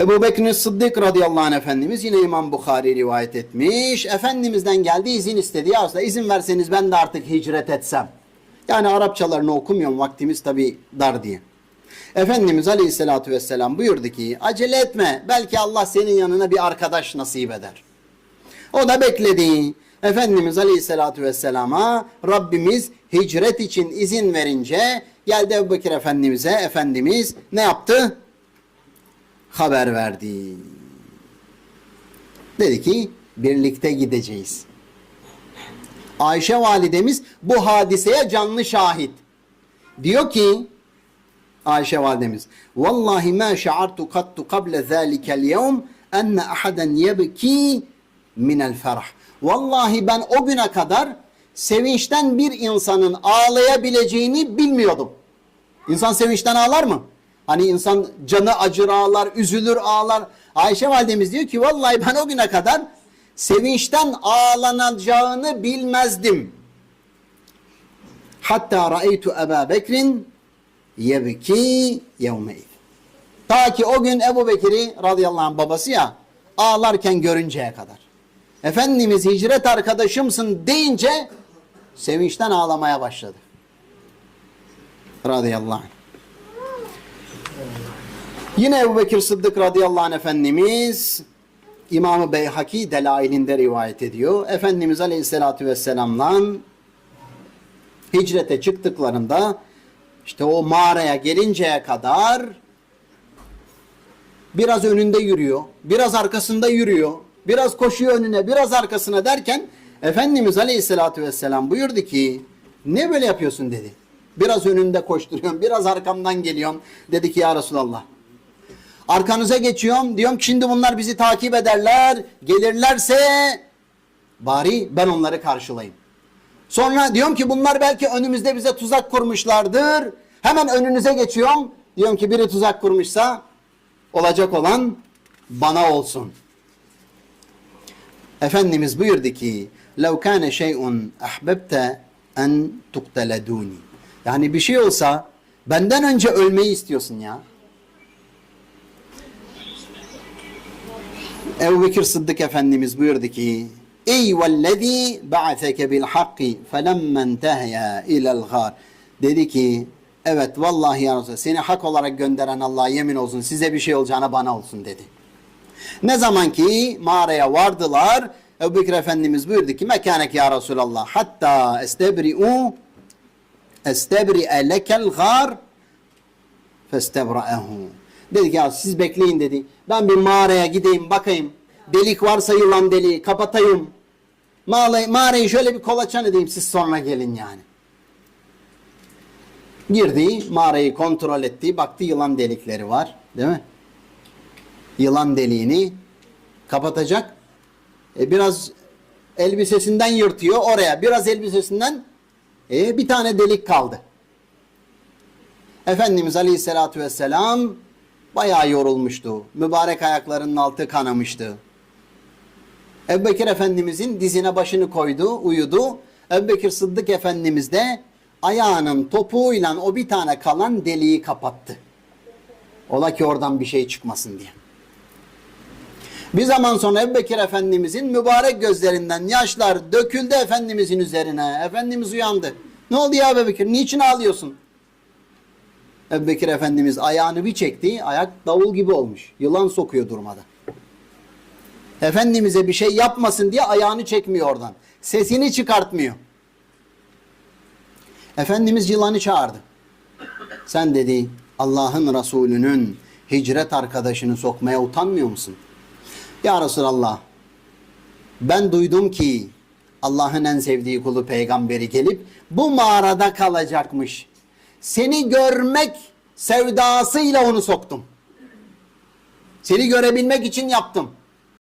Ebu Bekir Sıddık radıyallahu anh Efendimiz yine İmam Bukhari rivayet etmiş. Efendimizden geldi izin istedi. Ya aslında izin verseniz ben de artık hicret etsem. Yani Arapçalarını okumuyorum vaktimiz tabi dar diye. Efendimiz aleyhissalatü vesselam buyurdu ki acele etme belki Allah senin yanına bir arkadaş nasip eder. O da bekledi. Efendimiz Aleyhisselatü Vesselam'a Rabbimiz hicret için izin verince geldi Ebu Bekir Efendimiz'e Efendimiz ne yaptı? Haber verdi. Dedi ki birlikte gideceğiz. Ayşe validemiz bu hadiseye canlı şahit. Diyor ki Ayşe validemiz Vallahi ma şa'artu kattu kable zâlikel yevm enne ahaden yebki minel ferah. Vallahi ben o güne kadar sevinçten bir insanın ağlayabileceğini bilmiyordum. İnsan sevinçten ağlar mı? Hani insan canı acır ağlar, üzülür ağlar. Ayşe validemiz diyor ki vallahi ben o güne kadar sevinçten ağlanacağını bilmezdim. Hatta ra'eytu Ebu Bekrin yebki yevmeyiz. Ta ki o gün Ebu Bekir'i radıyallahu anh babası ya ağlarken görünceye kadar. Efendimiz hicret arkadaşımsın deyince sevinçten ağlamaya başladı. Radıyallahu anh. Yine Ebu Bekir Sıddık radıyallahu anh Efendimiz İmam-ı Beyhaki delailinde rivayet ediyor. Efendimiz aleyhissalatü vesselam'la hicrete çıktıklarında işte o mağaraya gelinceye kadar biraz önünde yürüyor, biraz arkasında yürüyor, biraz koşuyor önüne, biraz arkasına derken Efendimiz Aleyhisselatü Vesselam buyurdu ki ne böyle yapıyorsun dedi. Biraz önünde koşturuyorum, biraz arkamdan geliyorum. Dedi ki ya Resulallah. Arkanıza geçiyorum, diyorum şimdi bunlar bizi takip ederler, gelirlerse bari ben onları karşılayayım. Sonra diyorum ki bunlar belki önümüzde bize tuzak kurmuşlardır. Hemen önünüze geçiyorum. Diyorum ki biri tuzak kurmuşsa olacak olan bana olsun. Efendimiz buyurdu ki لَوْ كَانَ شَيْءٌ أَحْبَبْتَ اَنْ تُقْتَلَدُونِ Yani bir şey olsa benden önce ölmeyi istiyorsun ya. Ebu Bekir Sıddık Efendimiz buyurdu ki Ey vellezî ba'ateke bil hakki felemmen tehya ilel gâr Dedi ki evet vallahi ya Resulallah seni hak olarak gönderen Allah'a yemin olsun size bir şey olacağına bana olsun dedi. Ne zaman ki mağaraya vardılar Ebu Bekir Efendimiz buyurdu ki mekanek ya Resulallah hatta estebri'u estebri'e lekel gâr festebra'ehu. Dedi ki ya siz bekleyin dedi. Ben bir mağaraya gideyim bakayım. Delik varsa yılan deliği kapatayım. Mağarayı, mağarayı şöyle bir kolaçan edeyim siz sonra gelin yani. Girdi mağarayı kontrol etti. Baktı yılan delikleri var. Değil mi? Yılan deliğini kapatacak. E biraz elbisesinden yırtıyor oraya. Biraz elbisesinden e, bir tane delik kaldı. Efendimiz Aleyhisselatü Vesselam bayağı yorulmuştu. Mübarek ayaklarının altı kanamıştı. Ebubekir Efendimizin dizine başını koydu, uyudu. Ebubekir Sıddık Efendimiz de ayağının topuğuyla o bir tane kalan deliği kapattı. Ola ki oradan bir şey çıkmasın diye. Bir zaman sonra Ebubekir Efendimizin mübarek gözlerinden yaşlar döküldü Efendimizin üzerine. Efendimiz uyandı. Ne oldu ya Ebubekir? Niçin ağlıyorsun? Ebubekir Efendimiz ayağını bir çekti. Ayak davul gibi olmuş. Yılan sokuyor durmadan. Efendimiz'e bir şey yapmasın diye ayağını çekmiyor oradan. Sesini çıkartmıyor. Efendimiz yılanı çağırdı. Sen dedi Allah'ın Resulü'nün hicret arkadaşını sokmaya utanmıyor musun? Ya Resulallah ben duydum ki Allah'ın en sevdiği kulu peygamberi gelip bu mağarada kalacakmış. Seni görmek sevdasıyla onu soktum. Seni görebilmek için yaptım.